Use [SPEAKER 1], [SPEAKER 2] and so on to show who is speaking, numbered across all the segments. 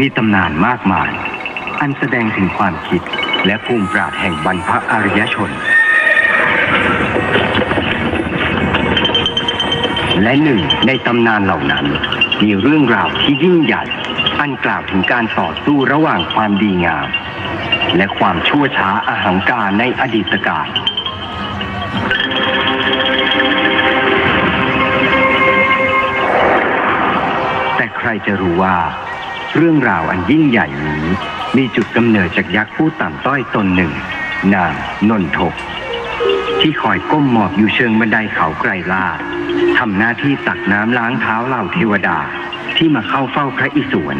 [SPEAKER 1] มีตำนานมากมาย อันแสดงถึงความคิดและภูมิปราดแห่งบรรพอารยชน และหนึ่งในตำนานเหล่านั้น มีเรื่องราวที่ยิ่งใหญ่ อันกล่าวถึงการต่อสู้ระหว่างความดีงาม และความชั่วช้าอาหังการในอดีตการแต่ใครจะรู้ว่า เรื่องราวอันยิ่งใหญ่นี้ มีจุดกำเนิดจากยักษ์ผู้ต่ำต้อยตนหนึ่ง นางนนทก ที่คอยก้มหมอบอยู่เชิงบันไดเขาไกรลาทำหน้าที่ตักน้ำล้างเท้าเหล่าเทวดาที่มาเข้าเฝ้าพระอิศวร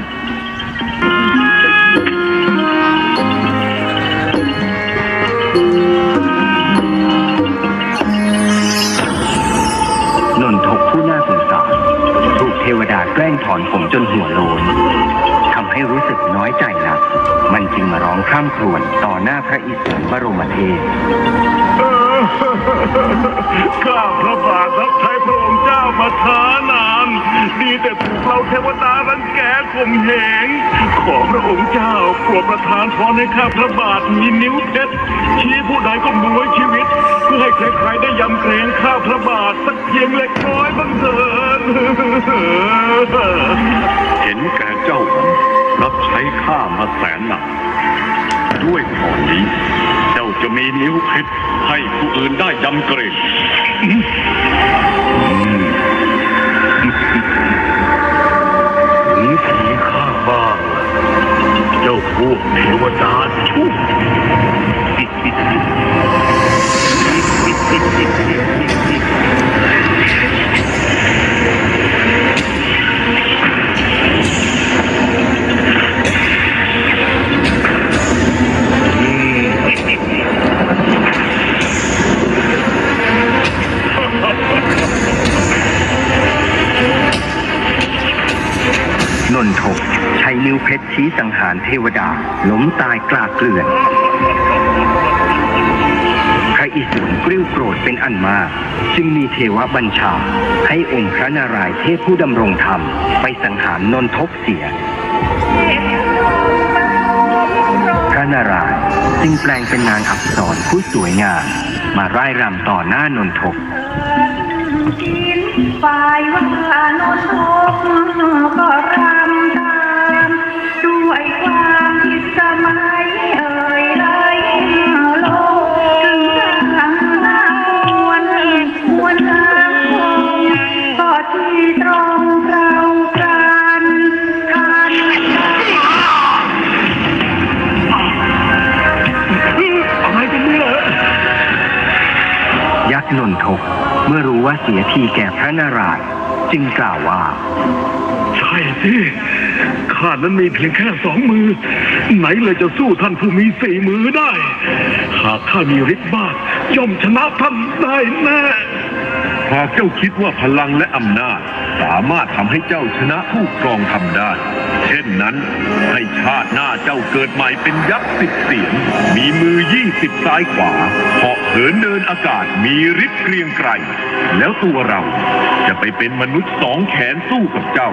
[SPEAKER 1] นนทกผู้น่าสงสารถูกเทวดาแกล้งถอนผมจนหัวโลน ให้รู้สึกน้อยใจนักมันจึงมาร้องคร่ำครวญต่อหน้าพระอิศวรบรมเทพ
[SPEAKER 2] ข้าพระบาทรับใช้พระองค์เจ้ามาช้านาน ดีแต่ถูกเราเทวดารังแกข่มเหง ขอพระองค์เจ้าโปรดประทานพรให้ข้าพระบาทมีนิ้วเพชรชี้ผู้ใดก็มวยชีวิต เพื่อให้ใครๆได้ยำเกรงข้าพระบาทสักเพียงเล็กน้อยบ้างเถิด
[SPEAKER 3] เห็นแก่เจ้านั้น รับใช้ข้ามาแสนหนัก ด้วยพรนี้ เจ้าจะมีนิ้วเพชรให้ผู้อื่นได้ยำเกรง
[SPEAKER 2] ถึงสีข้าบ้างเจ้าพวกเทวดาชั่ว
[SPEAKER 1] นนทกใช้นิ้วเพชรชี้สังหารเทวดาล้มตายกลาเกลื่อน พระอิศวรกริ้วโกรธเป็นอันมาก จึงมีเทวบัญชา ให้องค์พระนารายณ์เทพผู้ดำรงธรรม ไปสังหารนนทกเสีย พระนารายณ์จึงแปลงเป็นนางอักษรผู้สวยงามมาร่ายรำต่อหน้านนทก
[SPEAKER 4] ฝ่ายว่านนทกก็รำ สมัยเอ่ยไรโลกถึงทางนามวลมวลนางคงก็ที่ตรงเรากันทัน
[SPEAKER 2] อะไรกันเนี่ย
[SPEAKER 1] ยักษ์นนทกเมื่อรู้ว่าเสียทีแก่พระนารายณ์จึงกล่าวว่า
[SPEAKER 2] ใช่สิ ข้านั้นมีเพียงแค่สองมือ ไหนเลยจะสู้ท่านผู้มีสี่มือได้ หากข้ามีฤทธิ์มากย่อมชนะท่านได้แน่
[SPEAKER 3] หากเจ้าคิดว่าพลังและอำนาจ สามารถทำให้เจ้าชนะผู้ครองทำได้ เช่นนั้น ให้ชาติหน้าเจ้าเกิดใหม่เป็นยักษ์สิบเสียง มีมือยี่สิบซ้ายขวาเหาะเหินเดินอากาศมีฤทธิ์เกรียงไกรแล้วตัวเราจะไปเป็นมนุษย์สองแขนสู้กับเจ้า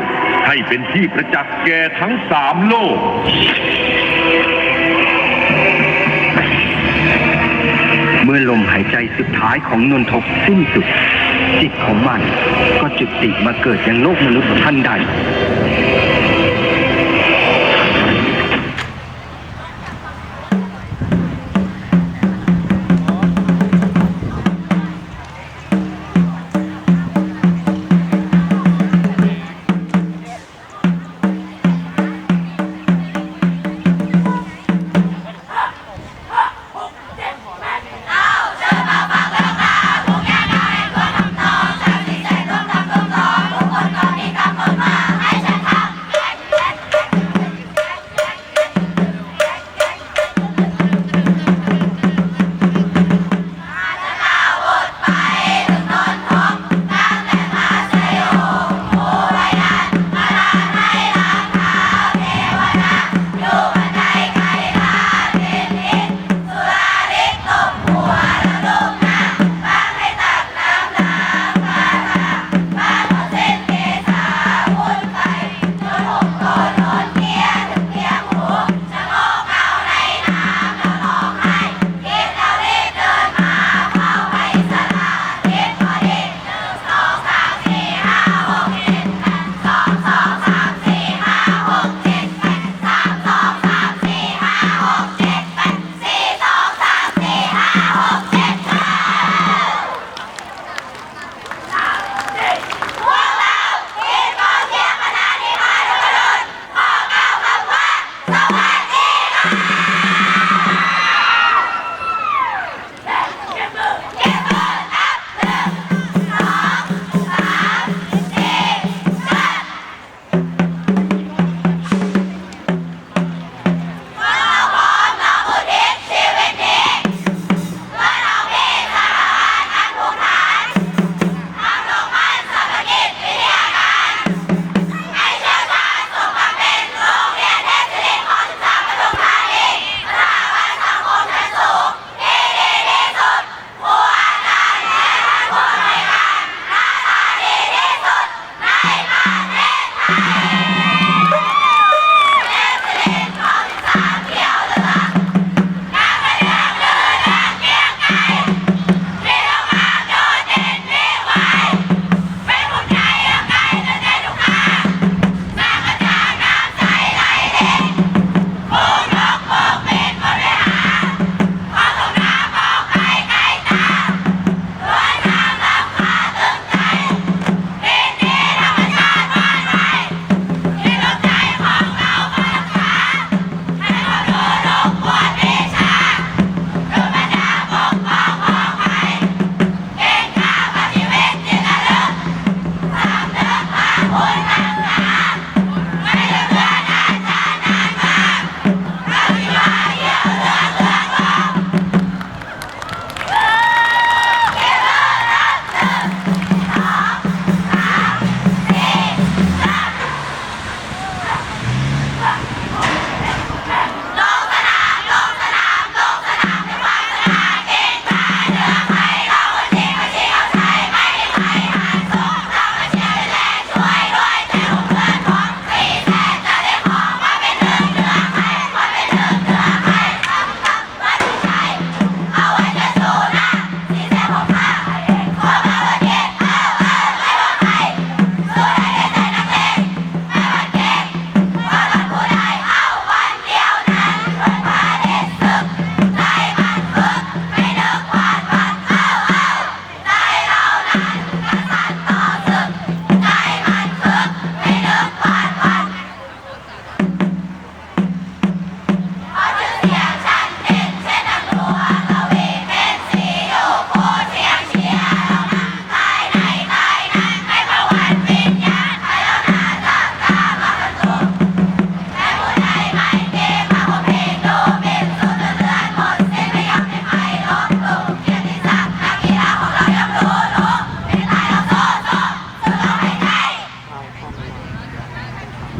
[SPEAKER 3] ให้เป็นที่ประจักษ์แก่ทั้งสามโลก
[SPEAKER 1] เมื่อลมหายใจสุดท้ายของนนทกสิ้นสุด จิตของมันก็จุติมาเกิดยังโลกมนุษย์ทันใด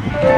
[SPEAKER 1] Thank you.